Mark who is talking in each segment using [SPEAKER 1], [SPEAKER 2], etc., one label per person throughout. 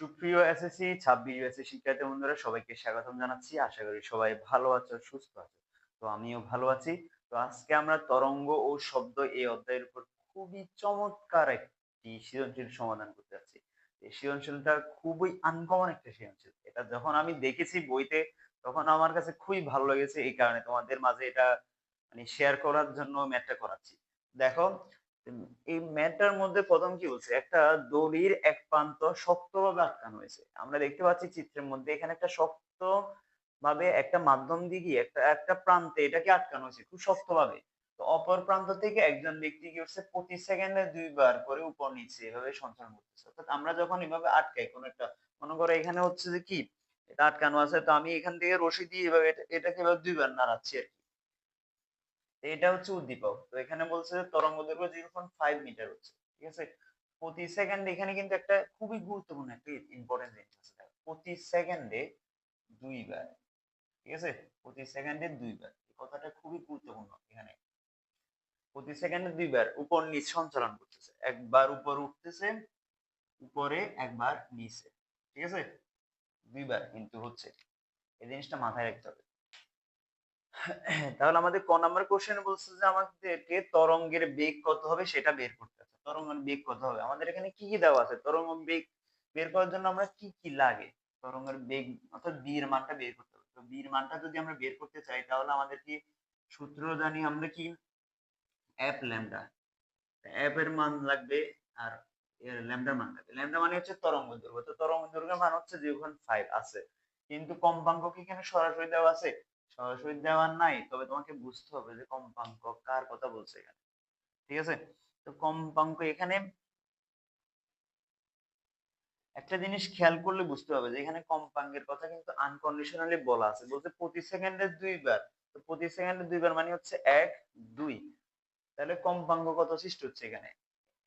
[SPEAKER 1] সুপ্রিয় এসএসসি ছাব্বিশ এসএসসি শিক্ষার্থী বন্ধুরা, সবাইকে স্বাগতম জানাচ্ছি। আশা করি সবাই ভালো আছো, সুস্থ আছো। তো আমিও ভালো আছি। তো আজকে আমরা তরঙ্গ ও শব্দ এই অধ্যায়ের উপর খুবই চমৎকার একটি সৃজনশীল সমাধান করতে যাচ্ছি। এই সৃজনশীলটা খুবই আনকমন একটা সৃজনশীল। এটা যখন আমি দেখেছি বইতে, তখন আমার কাছে খুবই ভালো লেগেছে। এই কারণে তোমাদের মাঝে এটা মানে শেয়ার করার জন্য ম্যাথটা করাচ্ছি। দেখো এই ম্যাথটার মধ্যে প্রথম কি বলছে? একটা দড়ির এক প্রান্ত শক্তভাবে আটকানো হয়েছে। আমরা দেখতে পাচ্ছি চিত্রের মধ্যে এখানে একটা শক্ত ভাবে একটা মাধ্যম দিয়ে একটা একটা প্রান্তে এটাকে আটকানো হয়েছে খুব শক্তভাবে। তো অপর প্রান্ত থেকে একজন ব্যক্তি কি করছে প্রতি সেকেন্ডে দুইবার করে উপর নিচে এভাবে সঞ্চালন করতেছে। অর্থাৎ আমরা যখন এভাবে আটকাই, কোন একটা, মনে করো এখানে হচ্ছে যে কি? এটা আটকানো আছে, তো আমি এখান থেকে রশি দিয়ে এভাবে এটাকে এভাবে দুইবার নাড়াচ্ছি আর কি। এটা হচ্ছে উদ্দীপক। তো এখানে বলছে যে তরঙ্গ দৈর্ঘ্য জিরো পয়েন্ট ফাইভ মিটার হচ্ছে, ঠিক আছে? প্রতি সেকেন্ডে এখানে কিন্তু একটা খুবই গুরুত্বপূর্ণ একটা ইম্পর্টেন্ট জিনিস আছে। প্রতি সেকেন্ডে দুইবার ঠিক আছে? প্রতি সেকেন্ডে দুইবার এই কথাটা খুবই গুরুত্বপূর্ণ এখানে। প্রতি সেকেন্ডে দুইবার উপর নিচ সঞ্চালন করতেছে, একবার উপর উঠতেছে, উপরে একবার নিচে, ঠিক আছে? দুইবার কিন্তু হচ্ছে, এই জিনিসটা মাথায় রাখতে হবে। তাহলে আমাদের ক নাম্বার কোশ্চেনে বলছে যে আমাদেরকে তরঙ্গের বেগ কত হবে সেটা বের করতে হবে। তরঙ্গের বেগ কত হবে? আমাদের এখানে কি কি দেওয়া আছে? তরঙ্গ বেগ বের করার জন্য আমরা কি কি লাগে? তরঙ্গের বেগ অর্থাৎ বীর মানটা বের করতে হবে। তো বীর মানটা যদি আমরা বের করতে চাই, তাহলে আমাদের কি সূত্র জানি আমরা কি? এফ ল্যামডা এফ এর মান লাগবে আর এর ল্যামডার মান লাগবে। ল্যামডা মানে হচ্ছে তরঙ্গ দৈর্ঘ্য। তো তরঙ্গ দৈর্ঘ্যের মান হচ্ছে জিরো পয়েন্ট ফাইভ আছে। কিন্তু কম্পাঙ্ক কি এখানে সরাসরি দেওয়া আছে? সরাসরি দেওয়ার নাই, তবে তোমাকে বুঝতে হবে যে কম্পাঙ্ক কার কথা বলছে এখানে। ঠিক আছে? তো কম্পাঙ্ক এখানে একটা জিনিস খেয়াল করলে বুঝতে হবে যে এখানে কম্পাঙ্কের কথা কিন্তু আনকন্ডিশনালি বলা আছে। বলতে প্রতি সেকেন্ডে দুইবার। তো প্রতি সেকেন্ডে দুইবার মানে হচ্ছে এক, দুই। তাহলে কম্পাঙ্ক কত সৃষ্টি হচ্ছে এখানে?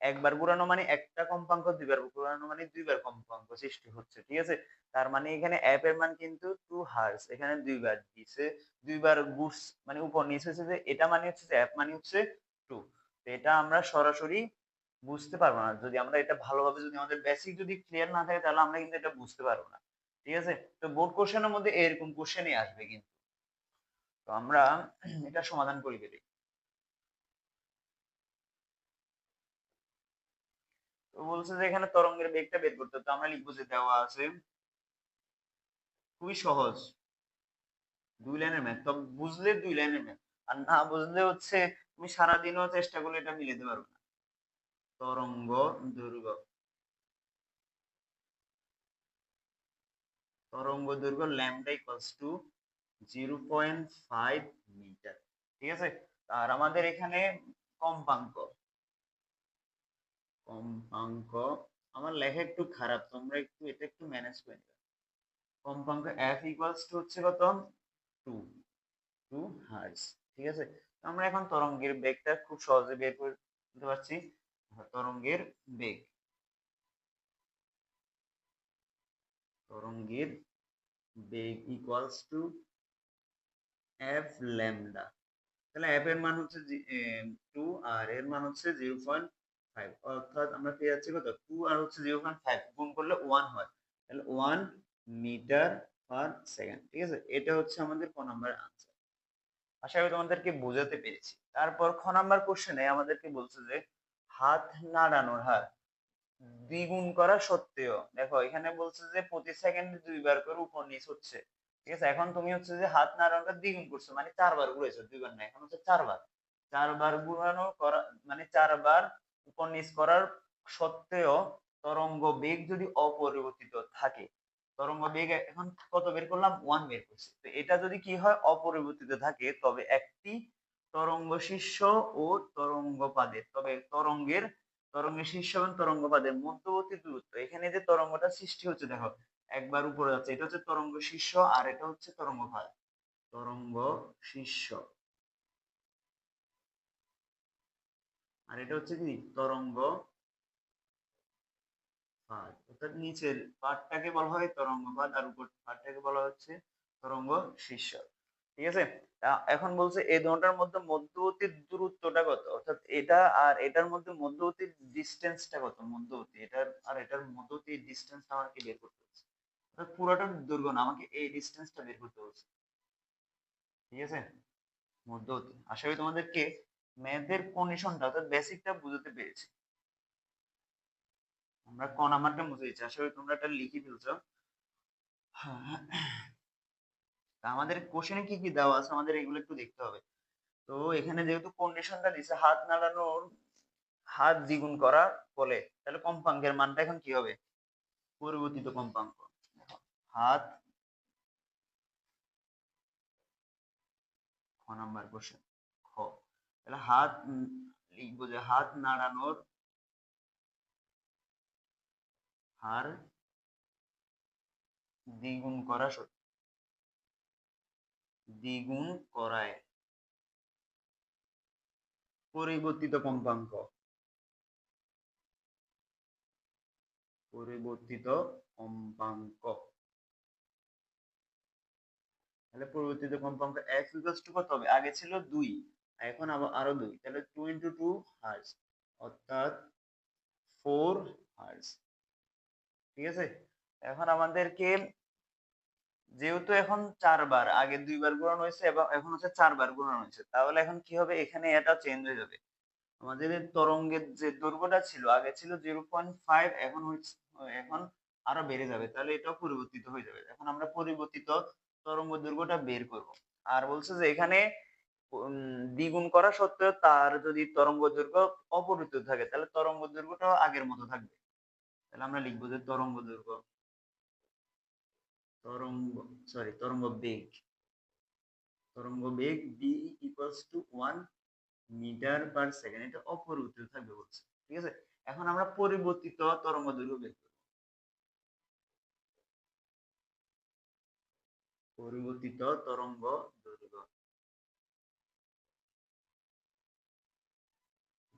[SPEAKER 1] একবার ঘুরানো মানে একটা কম্পাঙ্ক দুইবার ঘুরানো মানে দুইবার কম্পাঙ্ক সৃষ্টি হচ্ছে, ঠিক আছে? তার মানে এখানে অ্যাপ এর মান কিন্তু টু হার্স এখানে দুইবার দিছে, দুইবার গুডস মানে উপর নিচে হচ্ছে যে এটা মানে হচ্ছে অ্যাপ মানে হচ্ছে টু তো এটা আমরা সরাসরি বুঝতে পারব না। যদি আমরা এটা ভালোভাবে যদি আমাদের বেসিক যদি ক্লিয়ার না থাকে, তাহলে আমরা কিন্তু এটা বুঝতে পারব না, ঠিক আছে? তো বোর্ড কোশ্চেনের মধ্যে এরকম কোশ্চেনই আসবে কিন্তু। তো আমরা এটা সমাধান করি ফেলি। বলছে যে এখানে তরঙ্গের বেগটা বের করতে তো আমরা লিখব যে দেওয়া আছে। খুবই সহজ। দুই লাইনের ম্যাথ তো বুঝলে দুই লাইনের ম্যাথ আর না বুঝলে হচ্ছে তুমি সারাদিনও চেষ্টা করলে এটা মিলাতে পারবে না। তরঙ্গ দৈর্ঘ্য। তরঙ্গ দৈর্ঘ্য lambda equals to zero point five metre ঠিক আছে? আর আমাদের এখানে কম্পাঙ্ক কম্পাঙ্ক আমার লেখা একটু খারাপ, তোমরা একটু এটা একটু ম্যানেজ করে নিবে কম্পাঙ্ক f ইকুয়ালস টু হচ্ছে কত? 2 2 হার্টজ ঠিক আছে? আমরা এখন তরঙ্গের বেগটা খুব সহজে বের করে দিতে পারছি। তরঙ্গের বেগ। তরঙ্গের বেগ ইকুয়ালস টু f ল্যামডা তাহলে f এর মান হচ্ছে 2 আর এর মান হচ্ছে 0. ফাইভ অর্থাৎ আমরা পেয়ে যাচ্ছি কত? টু আর হচ্ছে জিরো পয়েন্ট ফাইভ গুণ করলে ওয়ান হয়। তাহলে ওয়ান মিটার পার সেকেন্ড ঠিক আছে? এটা হচ্ছে আমাদের ক নাম্বার আনসার আশা করি তোমাদেরকে বোঝাতে পেরেছি। তারপর খ নাম্বার কোশ্চেনে আমাদেরকে বলছে যে, হাত নাড়ানোর হার দ্বিগুণ করা সত্ত্বেও, দেখো, এখানে বলছে যে প্রতি সেকেন্ডে দুইবার করে উপর নিচ হচ্ছে, ঠিক আছে? এখন তুমি হচ্ছে যে হাত নাড়ানোটা দ্বিগুণ করছ মানে চারবার ঘুরেছো, দুইবার না, এখন হচ্ছে চারবার। চারবার ঘুরানো করা মানে চারবার উপর নিচ করার সত্ত্বেও তরঙ্গ বেগ যদি অপরিবর্তিত থাকে, তরঙ্গ বেগ এখন কত বের করলাম? ওয়ান বের করছি। তো এটা যদি কি হয়? অপরিবর্তিত থাকে, তবে একটি তরঙ্গ শীর্ষ ও তরঙ্গপাদের তবে তরঙ্গের তরঙ্গের শীর্ষ এবং তরঙ্গপাদের মধ্যবর্তী দূরত্ব। এখানে যে তরঙ্গটা সৃষ্টি হচ্ছে, দেখো, একবার উপরে যাচ্ছে। এটা হচ্ছে তরঙ্গ শীর্ষ আর এটা হচ্ছে তরঙ্গপাদ তরঙ্গ শীর্ষ। আর এটা হচ্ছে কি? তরঙ্গ পাদ। অর্থাৎ নিচের পাটটাকে বলা হয় তরঙ্গ পাদ আর উপর পাটটাকে বলা হচ্ছে তরঙ্গ শীর্ষ। ঠিক আছে? এখন বলছে এই দুটার মধ্যে মধ্যবর্তী দূরত্বটা কত? অর্থাৎ এটা আর এটার মধ্যে মধ্যবর্তী ডিস্টেন্সটা কত? মধ্যবর্তী। এটার আর এটার মধ্যবর্তী ডিস্টেন্স আমাকে বের করতে হচ্ছে অর্থাৎ পুরোটা দৈর্ঘ্য আমাকে এই ডিস্টেন্সটা বের করতে হচ্ছে ঠিক আছে? মধ্যবর্তী। আশা করি তোমাদেরকে ম্যাথের কন্ডিশনটা অর্থাৎ বেসিকটা বুঝতে পেরেছি। আমরা ক নাম্বারটা বুঝে দিচ্ছি আশা করি তোমরা এটা লিখে ফেলছো। আমাদের কোশ্চেনে কি কি দেওয়া আছে? আমাদের এগুলো একটু দেখতে হবে। তো এখানে যেহেতু কন্ডিশনটা দিছে, হাত নাড়ানোর, হাত দ্বিগুণ করা বলে, তাহলে কম্পাঙ্কের মানটা এখন কি হবে? পরিবর্তিত কম্পাঙ্ক। হাত, খ নাম্বার কোশ্চেন তাহলে হাত লিখব যে হাত নাড়ানোর হার দ্বিগুণ করা দ্বিগুণ করায়। পরিবর্তিত কম্পাঙ্ক। পরিবর্তিত কম্পাঙ্ক। তাহলে পরিবর্তিত কম্পাঙ্ক টু কত হবে? আগে ছিল দুই। এখন আবার আরও দুই, তাহলে টু ইন্টু টু হার্স অর্থাৎ ফোর হার্স ঠিক আছে? এখন আমাদেরকে যেহেতু এখন চারবার, আগে দুইবার গুণন হয়েছে এবং এখন হচ্ছে চারবার গুণন হয়েছে, তাহলে এখন কি হবে? এখানে এটা চেঞ্জ হয়ে যাবে। আমাদের তরঙ্গের যে দৈর্ঘ্যটা ছিল, আগে ছিল জিরো পয়েন্ট ফাইভ এখন এখন আরও বেড়ে যাবে, তাহলে এটাও পরিবর্তিত হয়ে যাবে। এখন আমরা পরিবর্তিত তরঙ্গ দৈর্ঘ্যটা বের করব। আর বলছে যে এখানে দ্বিগুণ করা সত্ত্বেও তার যদি তরঙ্গ দৈর্ঘ্য অপরিবর্তিত থাকে, তাহলে তরঙ্গ দৈর্ঘ্যটাও আগের মতো থাকবে। তাহলে আমরা লিখব যে তরঙ্গ দৈর্ঘ্য, তরঙ্গ সরি তরঙ্গ বেগ। তরঙ্গ বেগ v equals to one metre per second এটা অপরিবর্তিত থাকবে বলছে, ঠিক আছে? এখন আমরা পরিবর্তিত তরঙ্গ দৈর্ঘ্য বের করব। পরিবর্তিত তরঙ্গ দৈর্ঘ্য।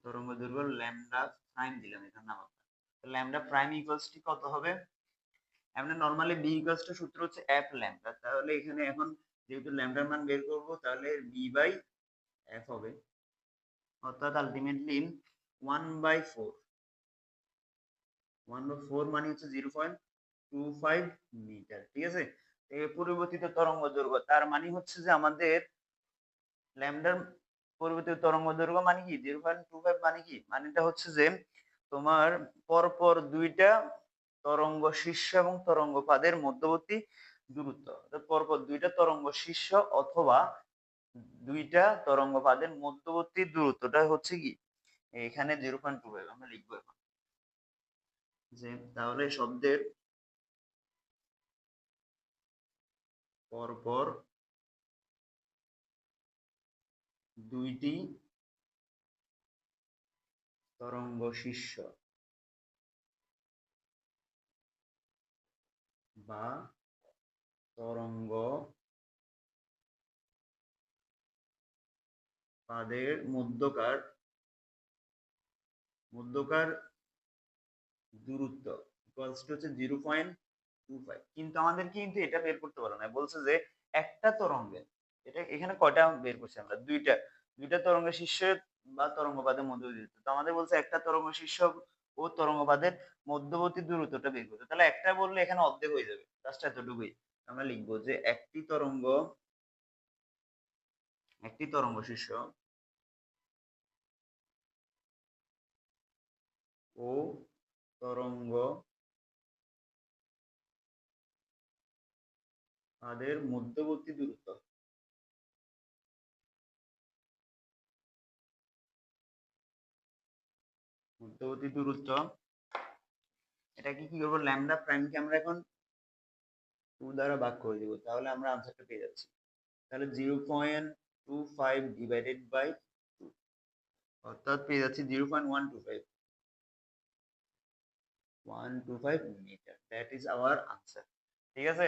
[SPEAKER 1] তরঙ্গ দৈর্ঘ্য ল্যামডা প্রাইম দিলাম এখানে নাম ল্যামডা প্রাইম ইকুয়ালস টু কত হবে? আমরা নরমালি বি ইকুয়ালস টু সূত্র হচ্ছে এফ ল্যামডা তাহলে এখানে এখন যেহেতু ল্যামডার মান বের করব, তাহলে বি বাই এফ হবে। অর্থাৎ ultimately one by four one by four মানে হচ্ছে zero point two five metre ঠিক আছে? পরিবর্তিত তরঙ্গ দৈর্ঘ্য, তার মানে হচ্ছে যে আমাদের ল্যামডার পরিবর্তিত তরঙ্গ দৈর্ঘ্য মানে কি? জিরো পয়েন্ট টু ফাইভ মানে কি? মানেটা হচ্ছে যে তোমার পরপর দুইটা তরঙ্গ শীর্ষ এবং তরঙ্গ পাদের মধ্যবর্তী দূরত্ব। পরপর দুইটা তরঙ্গ শীর্ষ অথবা দুইটা তরঙ্গ পাদের মধ্যবর্তী দূরত্বটা হচ্ছে কি? এখানে জিরো পয়েন্ট টু ফাইভ আমরা লিখব এখন। যে তাহলে শব্দের পরপর দুইটি তরঙ্গ শীর্ষ বা তরঙ্গ পাদের মধ্যকার মধ্যকার দূরত্ব হচ্ছে জিরো পয়েন্ট টু ফাইভ কিন্তু আমাদের কিন্তু এটা বের করতে পারো না। বলছে যে একটা তরঙ্গের এটা এখানে কয়টা বের করছি আমরা? দুইটা। দুইটা তরঙ্গ শীর্ষ বা তরঙ্গপাদের মধ্যে দূরত্ব তো আমাদের বলছে একটা তরঙ্গ শীর্ষ ও তরঙ্গপাদের মধ্যবর্তী দূরত্বটা বের করতে তাহলে একটা বললে এখানে অর্ধেক হয়ে যাবে। জাস্ট এতটুকুই আমরা লিখব যে একটি তরঙ্গ একটি তরঙ্গ শীর্ষ ও তরঙ্গ তাদের মধ্যবর্তী দূরত্ব। মধ্যবর্তী দূরত্ব এটাকে কি করব? ল্যামডা প্রাইমকে আমরা এখন টু দ্বারা ভাগ করে তাহলে আমরা আনসারটা পেয়ে যাচ্ছি। তাহলে zero point two five divided by two. অর্থাৎ পেয়ে যাচ্ছি zero point one two five. One two five metre. That is our answer ঠিক আছে?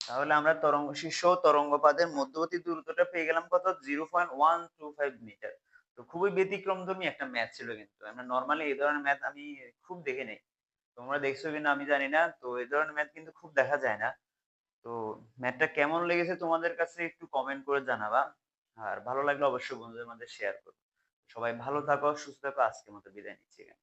[SPEAKER 1] তাহলে আমরা তরঙ্গ শীর্ষ ও তরঙ্গপাদের মধ্যবর্তী দূরত্বটা পেয়ে গেলাম কত? Zero point one two five metre. তো খুবই ব্যতিক্রমধর্মী একটা ম্যাচ ছিল কিন্তু। আমরা নর্মালি এই ধরনের ম্যাচ আমি খুব দেখে নেই। তোমরা দেখছ কিনা আমি জানি না। তো এই ধরনের ম্যাচ কিন্তু খুব দেখা যায় না। তো ম্যাচটা কেমন লেগেছে তোমাদের কাছে একটু কমেন্ট করে জানাবা। আর ভালো লাগলে অবশ্যই বন্ধুদের মধ্যে শেয়ার করো। সবাই ভালো থাকো, সুস্থ থাকো। আজকের মতো বিদায় নিচ্ছি এখানে।